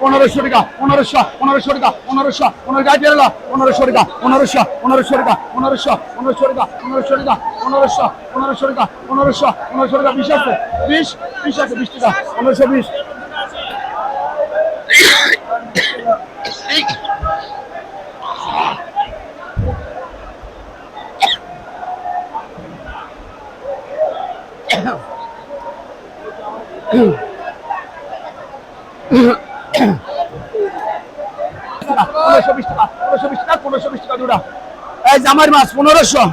পনেরোশো টাকা পনেরোশো পনেরোশো টাকা পনেরোশো পনেরো গাড়ি বেরোলো পনেরোশো টাকা পনেরোশো পনেরোশো টাকা পনেরোশো পনেরোশো টাকা পনেরোশো টাকা পনেরোশো পনেরোশো টাকা পনেরোশো পনেরোশো টাকা বিশ আছে বিশ বিশ আছে বিশ টাকা পনেরোশো বিশ পনেরোশো বিশ টাকা পনেরোশো পনেরোশো বিশ টাকা দুটা এই জামার মাছ পনেরোশো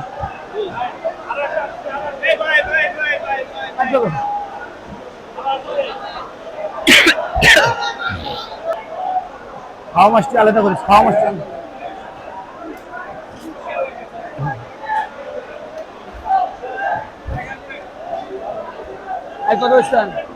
খাওয়া মাছটি আলাদা করিস খাওয়া মাছটি আলাদা। কত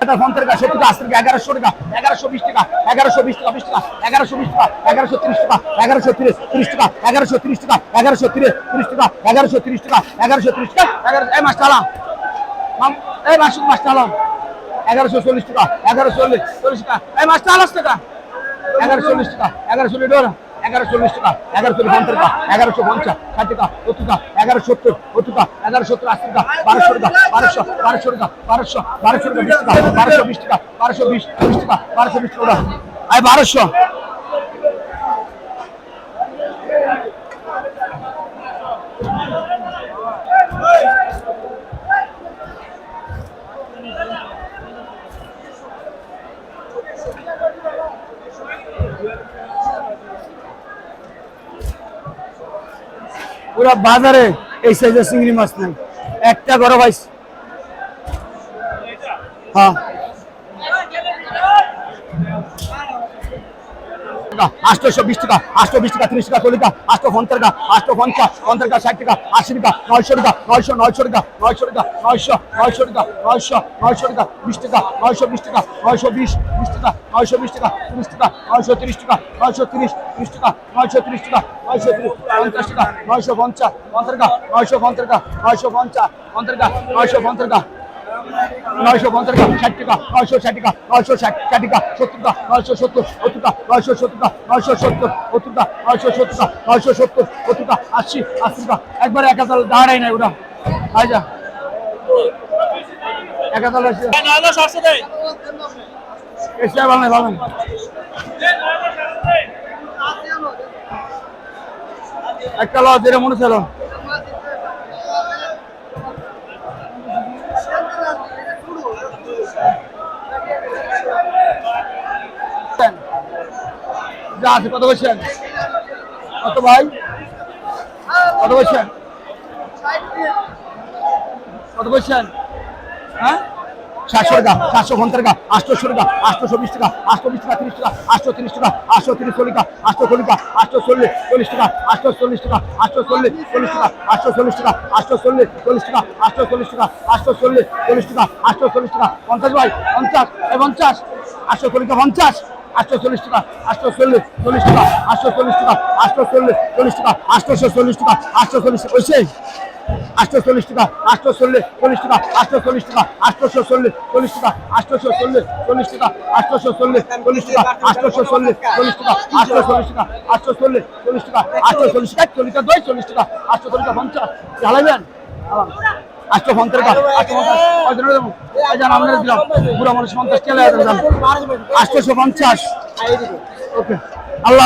এটা ফোন থেকে সত্তর টাকা আশি টাকা এগারোশো টাকা এগারোশো বিশ টাকা এগারোশো বিশ টাকা বিশ টাকা এগারোশো বিশ টাকা এগারোশো তিরিশ টাকা এগারোশো তিরিশ তিরিশ টাকা এগারোশো তিরিশ টাকা এগারোশো তিরিশ তিরিশ টাকা এগারোশো তিরিশ টাকা এগারোশো তিরিশ টাকা এগারো এই মাছটা আলাম এই মাছ মাছটা আলাম এগারোশো চল্লিশ টাকা এগারোশো চল্লিশ চল্লিশ টাকা এই মাছটা আলাস টাকা এগারোশো চল্লিশ টাকা এগারোশো লিটার এগারো চল্লিশ টাকা, এগারোশো পঞ্চাশ টাকা, এগারোশো পঞ্চাশ, ষাট টাকা, সত্তর টাকা এগারো সত্তর সত্তর টাকা এগারো সত্তর, আশি টাকা, বারোশো টাকা, বারোশো বারোশো টাকা, বারোশো বারোশো টাকা, বারোশো বিশ টাকা, বারোশো বিশ বিশ টাকা, বারোশো বিশ টাকা আয় বারোশো। পুরো বাজারে এই সাইজের চিংড়ি মাছ নাই। একটা গরম পাইছি হ্যাঁ। আটশো বিশ টাকা আটশো বিশ টাকা ত্রিশ টাকা চল্লিশ টাকা আটশো পঞ্চাশ টাকা আটশো পঞ্চাশ পঞ্চাশ টাকা ষাট টাকা আশি টাকা নয়শো টাকা নয়শো নয়শো টাকা নয়শো টাকা নয়শো নয়শো টাকা নয়শো নয়শো টাকা বিশ টাকা নয়শো বিশ টাকা নয়শো বিশ বিশ টাকা নয়শো বিশ টাকা ত্রিশ টাকা নয়শো তিরিশ টাকা নয়শো তিরিশ ত্রিশ টাকা নয়শো তিরিশ টাকা নয়শো পঞ্চাশ টাকা নয়শো পঞ্চাশ পঞ্চাশ টাকা নয়শো পঞ্চাশ টাকা নয়শো পঞ্চাশ পঞ্চাশ টাকা নয়শো পঞ্চাশ টাকা নয়শো পঞ্চাশ টাকা, ষাট টাকা, নয়শো ষাট টাকা, নয়শো ষাট ষাট টাকা, সত্তর টাকা, নয়শো সত্তর সত্তর টাকা, নয়শো সত্তর টাকা, নয়শো সত্তর সত্তর টাকা, নয়শো সত্তর টাকা, নয়শো সত্তর সত্তর টাকা, আশি আশি টাকা। একবারে এক হাজার দাঁড়াই নাই ওটা। আই যা। এক হাজার এসে ভালো একটা লস যেটা মনে ছিল। যা আছে কত বলছেন কত ভাই কত বলছেন কত বলছেন হ্যাঁ সাতশো টাকা সাতশো পঞ্চাশ টাকা আটশোশো টাকা আটশোশো বিশ টাকা আটশো বিশ টাকা তিরিশ টাকা আটশো তিরিশ টাকা আটশো তিরিশ টাকা আটশো চল্লিশ টাকা আটশো চল্লিশ চল্লিশ টাকা আটশো চল্লিশ টাকা আটশো চল্লিশ চল্লিশ টাকা আটশো চল্লিশ টাকা আটশো চল্লিশ চল্লিশ টাকা আটশো চল্লিশ টাকা আটশো চল্লিশ চল্লিশ টাকা আটশো চল্লিশ টাকা পঞ্চাশ ভাই পঞ্চাশ পঞ্চাশ আটশো চল্লিশ টাকা পঞ্চাশ আটশো চল্লিশ টাকা আটশো চল্লিশ চল্লিশ টাকা আটশো চল্লিশ টাকা আটশো চল্লিশ চল্লিশ টাকা আটশোশো চল্লিশ টাকা আটশো চল্লিশ ওইসে আটশো চল্লিশ টাকা আটশো চল্লিশ চল্লিশ টাকা আটশো চল্লিশ টাকা আটশোশো চল্লিশ চল্লিশ টাকা আটশোশো চল্লিশ চল্লিশ টাকা আটশোশো চল্লিশ চল্লিশ টাকা আটশোশো চল্লিশ চল্লিশ টাকা আটশো চল্লিশ টাকা আটশো চল্লিশ চল্লিশ টাকা আটশো চল্লিশ টাকা চল্লিশ টাকা দই চল্লিশ টাকা আটশো চল্লিশ টাকা পঞ্চাশ জ্বালাবেন আটশো পঞ্চাশ টাকা আপনাদের দিলাম। বুড়া মানুষ পঞ্চাশ কেলে আটশোশো পঞ্চাশ। ওকে। আল্লাহ